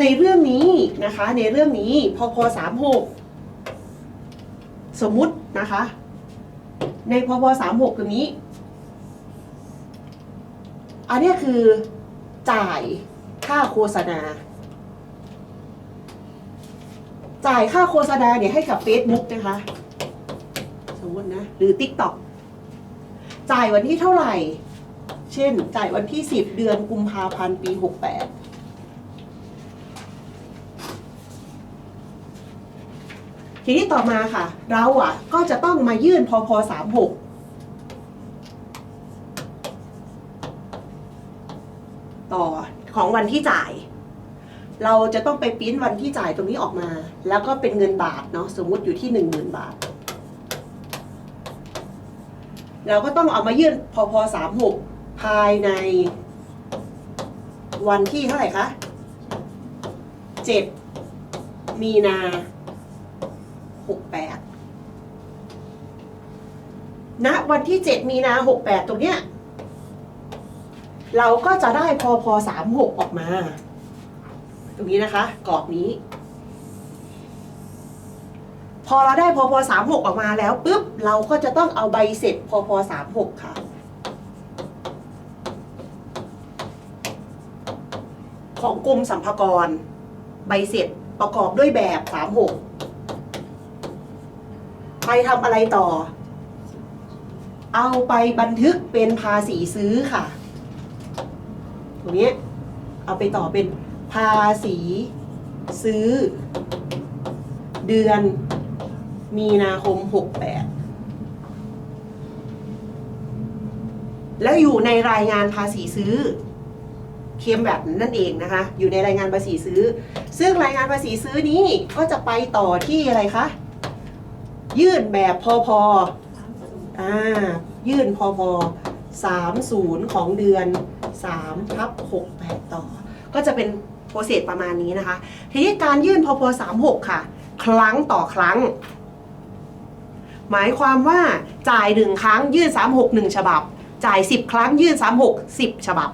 ในเรื่องนี้นะคะในเรื่องนี้พพสามหกสมมุตินะคะ ในพพสามหกตรงนี้ อันนี้คือจ่ายค่าโฆษณา จ่ายค่าโฆษณาเนี่ยให้กับ Facebook นะคะ สมมตินะ หรือ TikTok จ่ายวันที่เท่าไหร่ เช่น จ่ายวันที่ 10 เดือนกุมภาพันธ์ปี 68 ทีนี้ต่อมาค่ะ เราอะก็จะต้องมายื่นพพ36ต่อของวันที่จ่าย เราจะต้องไปปิ้นวันที่จ่ายตรงนี้ออกมา แล้วก็เป็นเงินบาทเนาะสมมุติอยู่ที่หนึ่งหมื่นบาท เราก็ต้องเอามายื่นพพสามหกภายในวันที่เท่าไหร่คะเจ็ดมีนา 68ณวันที่ 7 มีนา68 ตรงเนี้ย เราก็จะได้พอพอ36 ออกมา ตรงนี้นะคะ กรอบนี้ พอเราได้พอพอ36 ออกมาแล้วปุ๊บ เราก็จะต้องเอาใบเสร็จพอพอ36 ค่ะของกรมสัมภากร ใบเสร็จประกอบด้วยแบบ 36 ไปรทำอะไรต่อ เอาไปบันทึกเป็นภาษีซื้อค่ะ ตรงนี้ เอาไปต่อเป็นภาษีซื้อ เดือนมีนาคม 68 แล้วอยู่ในรายงานภาษีซื้อ เค็มแบบนั่นเองนะคะ อยู่ในรายงานภาษีซื้อ ซึ่งรายงานภาษีซื้อนี้ก็จะไปต่อที่อะไรคะ ยื่นแบบพอพออ่ายื่นพอพอ30 ของเดือน3ทับ68 ต่อ ก็จะเป็นโปรเซสประมาณนี้นะคะ ทีนี้การยื่นพอพอ36 ค่ะ ครั้งต่อครั้ง หมายความว่าจ่ายหนึ่งครั้งยื่น 36 1 ฉบับ จ่าย 10 ครั้งยื่น 36 10 ฉบับ